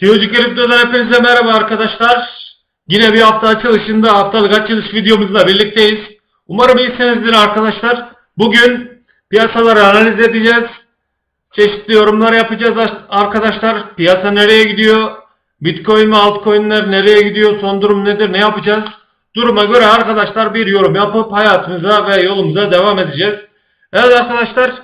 Teocu Kripto'dan hepinize merhaba arkadaşlar. Yine bir hafta açılışında haftalık açılış videomuzla birlikteyiz. Umarım iyisinizdir arkadaşlar. Bugün piyasaları analiz edeceğiz. Çeşitli yorumlar yapacağız arkadaşlar. Piyasa nereye gidiyor? Bitcoin ve altcoin'ler nereye gidiyor? Son durum nedir? Ne yapacağız? Duruma göre arkadaşlar bir yorum yapıp hayatımıza ve yolumuza devam edeceğiz. Evet arkadaşlar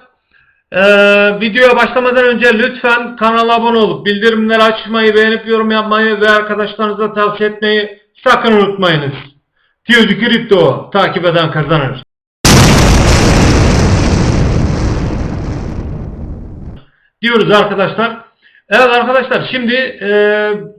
ee, videoya başlamadan önce lütfen kanala abone olup bildirimleri açmayı, beğenip yorum yapmayı ve arkadaşlarınıza tavsiye etmeyi sakın unutmayınız. Tiyocu Kripto takip eden kazanır. Diyoruz arkadaşlar. Evet arkadaşlar şimdi e,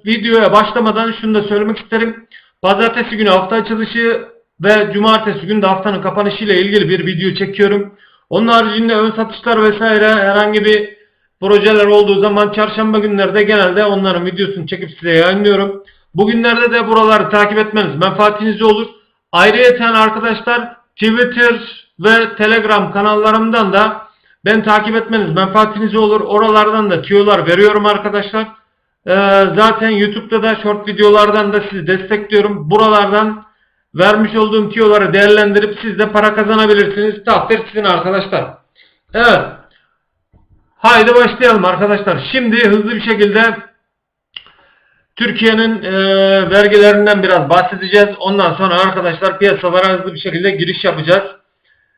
videoya başlamadan şunu da söylemek isterim. Pazartesi günü hafta açılışı ve cumartesi günü de haftanın kapanışı ile ilgili bir video çekiyorum. Onun haricinde ön satışlar vesaire herhangi bir projeler olduğu zaman çarşamba günlerde genelde onların videosunu çekip size yayınlıyorum. Bugünlerde de buraları takip etmeniz menfaatinize olur. Ayrıyeten arkadaşlar Twitter ve Telegram kanallarımdan da ben takip etmeniz menfaatinize olur. Oralardan da tüyolar veriyorum arkadaşlar. Ee, zaten YouTube'da da short videolardan da sizi destekliyorum. Buralardan vermiş olduğum tüyoları değerlendirip siz de para kazanabilirsiniz. Takdir sizin arkadaşlar. Evet. Haydi başlayalım arkadaşlar. Şimdi hızlı bir şekilde Türkiye'nin e, vergilerinden biraz bahsedeceğiz. Ondan sonra arkadaşlar piyasalara hızlı bir şekilde giriş yapacağız.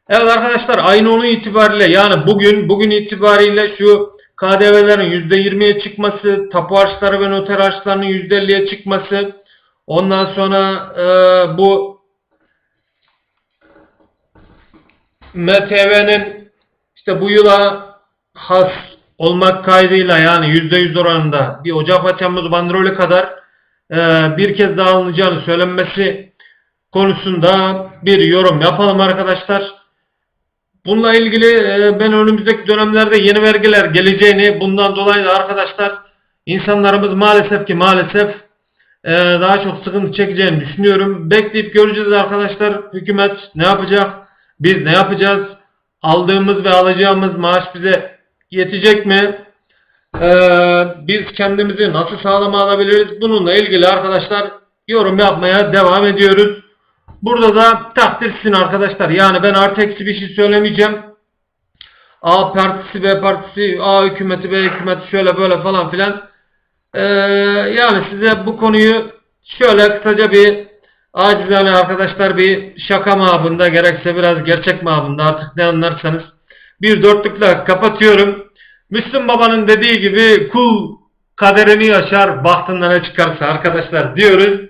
Evet arkadaşlar ayın 10'u itibariyle yani bugün bugün itibariyle şu KDV'lerin %20'ye çıkması, tapu harçları ve noter harçlarının %50'ye çıkması, ondan sonra e, bu MTV'nin işte bu yıla has olmak kaydıyla yani %100 oranında bir Ocak ve Temmuz bandrolü kadar e, bir kez daha alınacağını söylenmesi konusunda bir yorum yapalım arkadaşlar. Bununla ilgili e, ben önümüzdeki dönemlerde yeni vergiler geleceğini bundan dolayı da arkadaşlar insanlarımız maalesef ki maalesef daha çok sıkıntı çekeceğini düşünüyorum. Bekleyip göreceğiz arkadaşlar. Hükümet ne yapacak? Biz ne yapacağız? Aldığımız ve alacağımız maaş bize yetecek mi? Ee, biz kendimizi nasıl sağlama alabiliriz? Bununla ilgili arkadaşlar yorum yapmaya devam ediyoruz. Burada da takdir sizin arkadaşlar. Yani ben artı eksi bir şey söylemeyeceğim. A partisi, B partisi, A hükümeti, B hükümeti şöyle böyle falan filan. Ee, yani size bu konuyu şöyle kısaca bir acizane arkadaşlar bir şaka mabında gerekse biraz gerçek mabında artık ne anlarsanız bir dörtlükle kapatıyorum. Müslüm Baba'nın dediği gibi kul kaderini yaşar bahtından ne çıkarsa arkadaşlar diyoruz.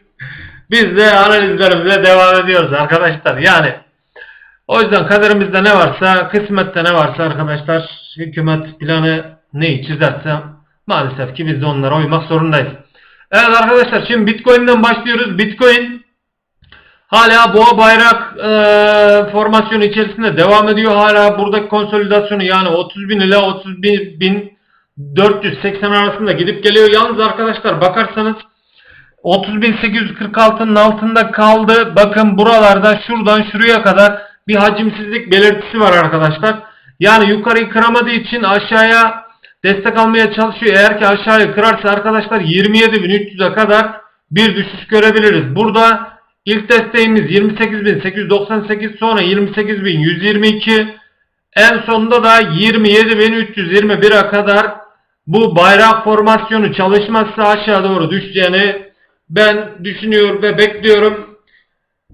Biz de analizlerimize devam ediyoruz arkadaşlar. Yani o yüzden kaderimizde ne varsa, kısmette ne varsa arkadaşlar hükümet planı neyi çizerse maalesef ki biz de onlara uymak zorundayız. Evet arkadaşlar şimdi Bitcoin'den başlıyoruz. Bitcoin hala boğa bayrak e, formasyonu içerisinde devam ediyor. Hala buradaki konsolidasyonu yani 30 bin ile 31 bin 480 arasında gidip geliyor. Yalnız arkadaşlar bakarsanız 30.846'nın altında kaldı. Bakın buralarda şuradan şuraya kadar bir hacimsizlik belirtisi var arkadaşlar. Yani yukarıyı kıramadığı için aşağıya destek almaya çalışıyor. Eğer ki aşağıyı kırarsa arkadaşlar 27.300'e kadar bir düşüş görebiliriz. Burada ilk desteğimiz 28.898 sonra 28.122 en sonunda da 27.321'e kadar bu bayrak formasyonu çalışmazsa aşağı doğru düşeceğini ben düşünüyor ve bekliyorum.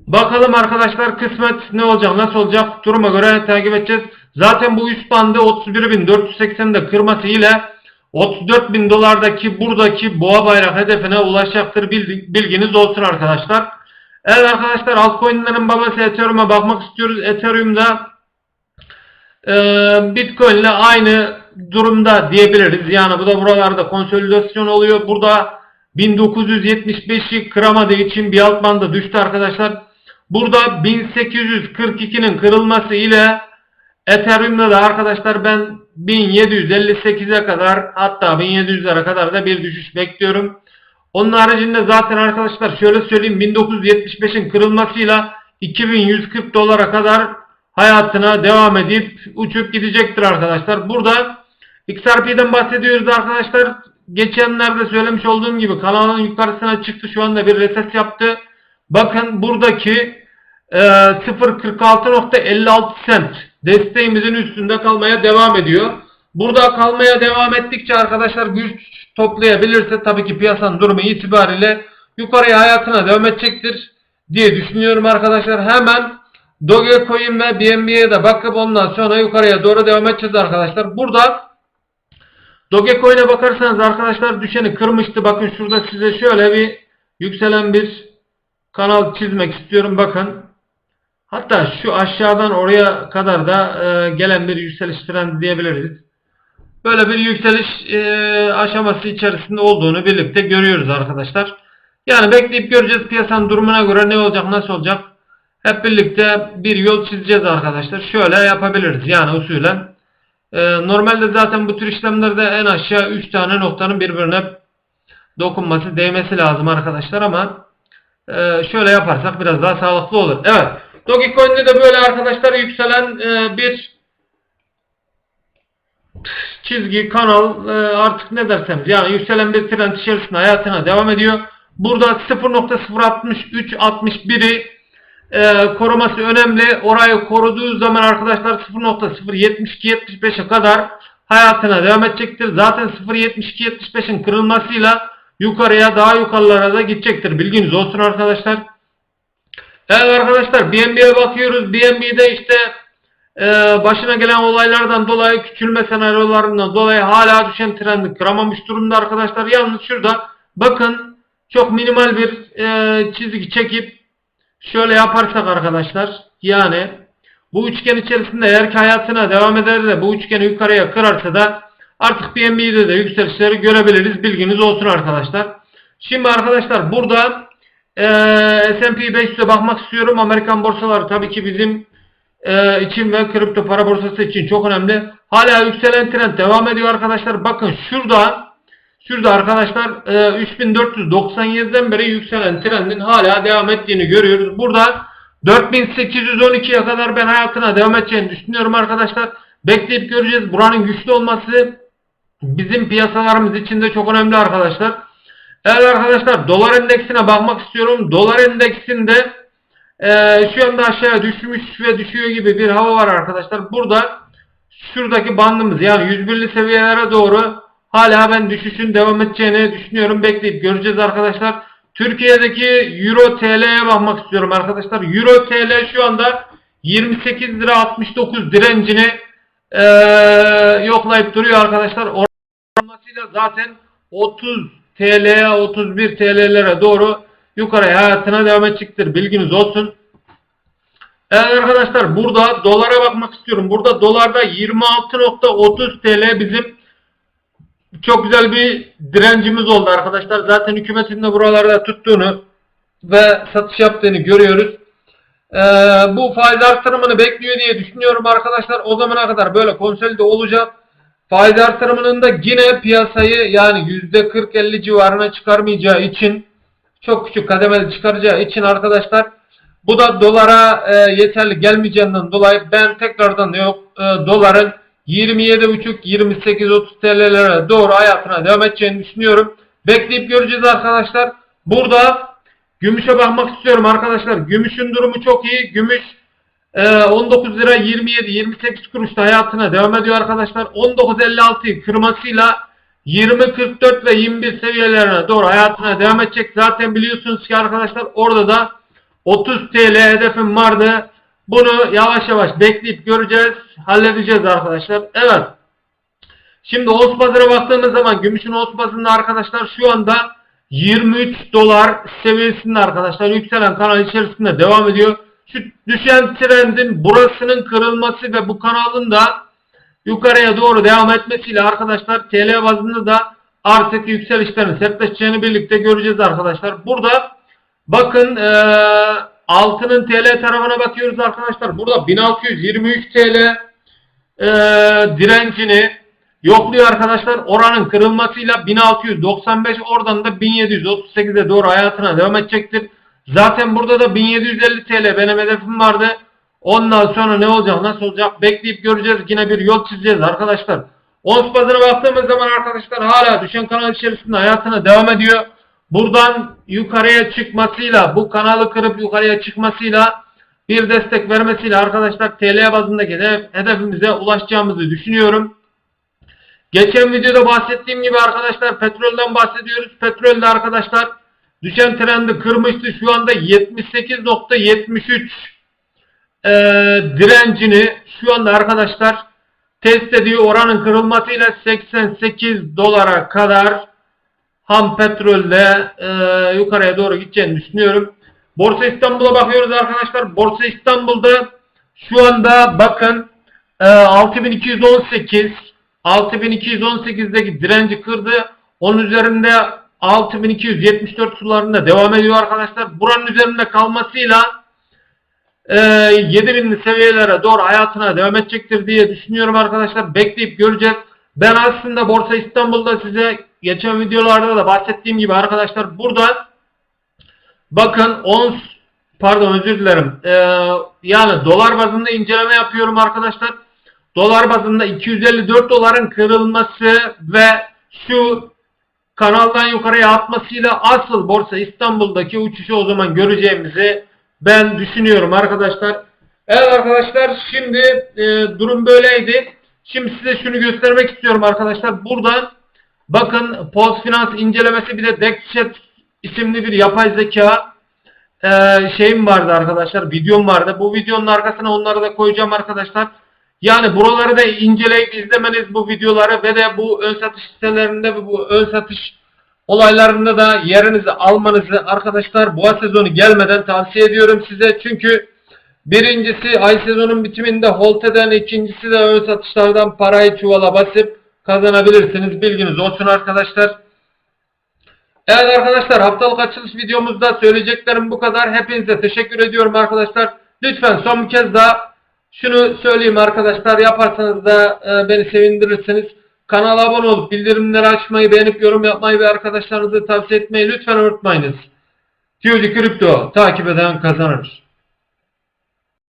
Bakalım arkadaşlar kısmet ne olacak nasıl olacak duruma göre takip edeceğiz. Zaten bu üst bandı 31.480'de kırması ile 34.000 dolardaki buradaki boğa bayrak hedefine ulaşacaktır bilginiz olsun arkadaşlar. Evet arkadaşlar altcoin'lerin babası Ethereum'a bakmak istiyoruz. Ethereum'da e, Bitcoin ile aynı durumda diyebiliriz. Yani bu da buralarda konsolidasyon oluyor. Burada 1975'i kıramadığı için bir alt banda düştü arkadaşlar. Burada 1842'nin kırılması ile Ethereum'da da arkadaşlar ben 1758'e kadar hatta 1700'lere kadar da bir düşüş bekliyorum. Onun haricinde zaten arkadaşlar şöyle söyleyeyim 1975'in kırılmasıyla 2140 dolara kadar hayatına devam edip uçup gidecektir arkadaşlar. Burada XRP'den bahsediyoruz arkadaşlar. geçenlerde söylemiş olduğum gibi kanalın yukarısına çıktı. Şu anda bir reses yaptı. Bakın buradaki e, 0.46.56 sent desteğimizin üstünde kalmaya devam ediyor. Burada kalmaya devam ettikçe arkadaşlar güç toplayabilirse tabii ki piyasanın durumu itibariyle yukarıya hayatına devam edecektir diye düşünüyorum arkadaşlar. Hemen Dogecoin ve BNB'ye de bakıp ondan sonra yukarıya doğru devam edeceğiz arkadaşlar. Burada Dogecoin'e bakarsanız arkadaşlar düşeni kırmıştı. Bakın şurada size şöyle bir yükselen bir kanal çizmek istiyorum. Bakın. Hatta şu aşağıdan oraya kadar da e, gelen bir yükseliş trendi diyebiliriz. Böyle bir yükseliş e, aşaması içerisinde olduğunu birlikte görüyoruz arkadaşlar. Yani bekleyip göreceğiz piyasanın durumuna göre ne olacak nasıl olacak. Hep birlikte bir yol çizeceğiz arkadaşlar. Şöyle yapabiliriz yani usulen. Ee, normalde zaten bu tür işlemlerde en aşağı 3 tane noktanın birbirine dokunması, değmesi lazım arkadaşlar ama e, şöyle yaparsak biraz daha sağlıklı olur. Evet. Dogecoin'de de böyle arkadaşlar yükselen e, bir çizgi, kanal e, artık ne derseniz yani yükselen bir trend içerisinde hayatına devam ediyor. Burada 0.06361'i e, koruması önemli. Orayı koruduğu zaman arkadaşlar 0.072-75'e kadar hayatına devam edecektir. Zaten 0.72-75'in kırılmasıyla yukarıya daha yukarılara da gidecektir. Bilginiz olsun arkadaşlar. Evet arkadaşlar BNB'ye bakıyoruz. BNB'de işte e, başına gelen olaylardan dolayı küçülme senaryolarından dolayı hala düşen trendi kıramamış durumda arkadaşlar. Yalnız şurada bakın çok minimal bir e, çizgi çekip şöyle yaparsak arkadaşlar yani bu üçgen içerisinde eğer ki hayatına devam eder de bu üçgeni yukarıya kırarsa da artık BNB'de de yükselişleri görebiliriz. Bilginiz olsun arkadaşlar. Şimdi arkadaşlar burada e, S&P 500'e bakmak istiyorum. Amerikan borsaları tabii ki bizim e, için ve kripto para borsası için çok önemli. Hala yükselen trend devam ediyor arkadaşlar. Bakın şurada Şurada arkadaşlar e, 3497'den beri yükselen trendin hala devam ettiğini görüyoruz. Burada 4812'ye kadar ben hayatına devam edeceğini düşünüyorum arkadaşlar. Bekleyip göreceğiz. Buranın güçlü olması bizim piyasalarımız için de çok önemli arkadaşlar. Evet arkadaşlar dolar endeksine bakmak istiyorum. Dolar endeksinde e, şu anda aşağıya düşmüş ve düşüyor gibi bir hava var arkadaşlar. Burada şuradaki bandımız yani 101'li seviyelere doğru hala ben düşüşün devam edeceğini düşünüyorum. Bekleyip göreceğiz arkadaşlar. Türkiye'deki Euro TL'ye bakmak istiyorum arkadaşlar. Euro TL şu anda 28 lira 69 direncini ee, yoklayıp duruyor arkadaşlar. Ormasıyla zaten 30 TL'ye 31 TL'lere doğru yukarıya hayatına devam edecektir. Bilginiz olsun. Evet arkadaşlar burada dolara bakmak istiyorum. Burada dolarda 26.30 TL bizim çok güzel bir direncimiz oldu arkadaşlar. Zaten hükümetin de buralarda tuttuğunu ve satış yaptığını görüyoruz. Ee, bu faiz artırımını bekliyor diye düşünüyorum arkadaşlar. O zamana kadar böyle konsolide olacak. Faiz artırımının da yine piyasayı yani %40-50 civarına çıkarmayacağı için çok küçük kademeli çıkaracağı için arkadaşlar bu da dolara e, yeterli gelmeyeceğinden dolayı ben tekrardan yok e, doların 27.5-28-30 TL'lere doğru hayatına devam edeceğini düşünüyorum. Bekleyip göreceğiz arkadaşlar. Burada gümüşe bakmak istiyorum arkadaşlar. Gümüşün durumu çok iyi. Gümüş 19 lira 27-28 kuruşta hayatına devam ediyor arkadaşlar. 19.56'yı kırmasıyla 20.44 ve 21 seviyelerine doğru hayatına devam edecek. Zaten biliyorsunuz ki arkadaşlar orada da 30 TL hedefim vardı. Bunu yavaş yavaş bekleyip göreceğiz. Halledeceğiz arkadaşlar. Evet. Şimdi Oğuz Pazar'a baktığımız zaman gümüşün Oğuz Pazarı'nda arkadaşlar şu anda 23 dolar seviyesinde arkadaşlar yükselen kanal içerisinde devam ediyor. Düşen trendin burasının kırılması ve bu kanalın da yukarıya doğru devam etmesiyle arkadaşlar TL bazında da artık yükselişlerin sertleşeceğini birlikte göreceğiz arkadaşlar. Burada bakın ee, altının TL tarafına bakıyoruz arkadaşlar. Burada 1623 TL e, direncini yokluyor arkadaşlar. Oranın kırılmasıyla 1695 oradan da 1738'e doğru hayatına devam edecektir. Zaten burada da 1750 TL benim hedefim vardı. Ondan sonra ne olacak nasıl olacak bekleyip göreceğiz. Yine bir yol çizeceğiz arkadaşlar. Ons bazına baktığımız zaman arkadaşlar hala düşen kanal içerisinde hayatına devam ediyor. Buradan yukarıya çıkmasıyla bu kanalı kırıp yukarıya çıkmasıyla bir destek vermesiyle arkadaşlar TL bazındaki hedef- hedefimize ulaşacağımızı düşünüyorum. Geçen videoda bahsettiğim gibi arkadaşlar petrolden bahsediyoruz. Petrolde arkadaşlar düşen trendi kırmıştı. Şu anda 78.73 e, direncini şu anda arkadaşlar test ediyor. Oranın kırılmasıyla 88 dolara kadar ham petrolde e, yukarıya doğru gideceğini düşünüyorum. Borsa İstanbul'a bakıyoruz arkadaşlar. Borsa İstanbul'da şu anda bakın e, 6218 6218'deki direnci kırdı. Onun üzerinde 6274 sularında devam ediyor arkadaşlar. Buranın üzerinde kalmasıyla e, 7000'li seviyelere doğru hayatına devam edecektir diye düşünüyorum arkadaşlar. Bekleyip göreceğiz. Ben aslında Borsa İstanbul'da size geçen videolarda da bahsettiğim gibi arkadaşlar burada bakın ons pardon özür dilerim. E, yani dolar bazında inceleme yapıyorum arkadaşlar. Dolar bazında 254 doların kırılması ve şu kanaldan yukarıya atmasıyla asıl borsa İstanbul'daki uçuşu o zaman göreceğimizi ben düşünüyorum arkadaşlar. Evet arkadaşlar şimdi e, durum böyleydi. Şimdi size şunu göstermek istiyorum arkadaşlar. Buradan bakın Post Finans incelemesi bir de Dexchat isimli bir yapay zeka e, şeyim vardı arkadaşlar. Videom vardı. Bu videonun arkasına onları da koyacağım arkadaşlar. Yani buraları da inceleyip izlemeniz bu videoları ve de bu ön satış sitelerinde ve bu ön satış olaylarında da yerinizi almanızı arkadaşlar boğa sezonu gelmeden tavsiye ediyorum size. Çünkü birincisi ay sezonun bitiminde hold eden, ikincisi de ön satışlardan parayı çuvala basıp kazanabilirsiniz. Bilginiz olsun arkadaşlar. Evet arkadaşlar haftalık açılış videomuzda söyleyeceklerim bu kadar. Hepinize teşekkür ediyorum arkadaşlar. Lütfen son bir kez daha şunu söyleyeyim arkadaşlar yaparsanız da e, beni sevindirirsiniz. Kanala abone olup bildirimleri açmayı, beğenip yorum yapmayı ve arkadaşlarınızı tavsiye etmeyi lütfen unutmayınız. QC Kripto takip eden kazanır.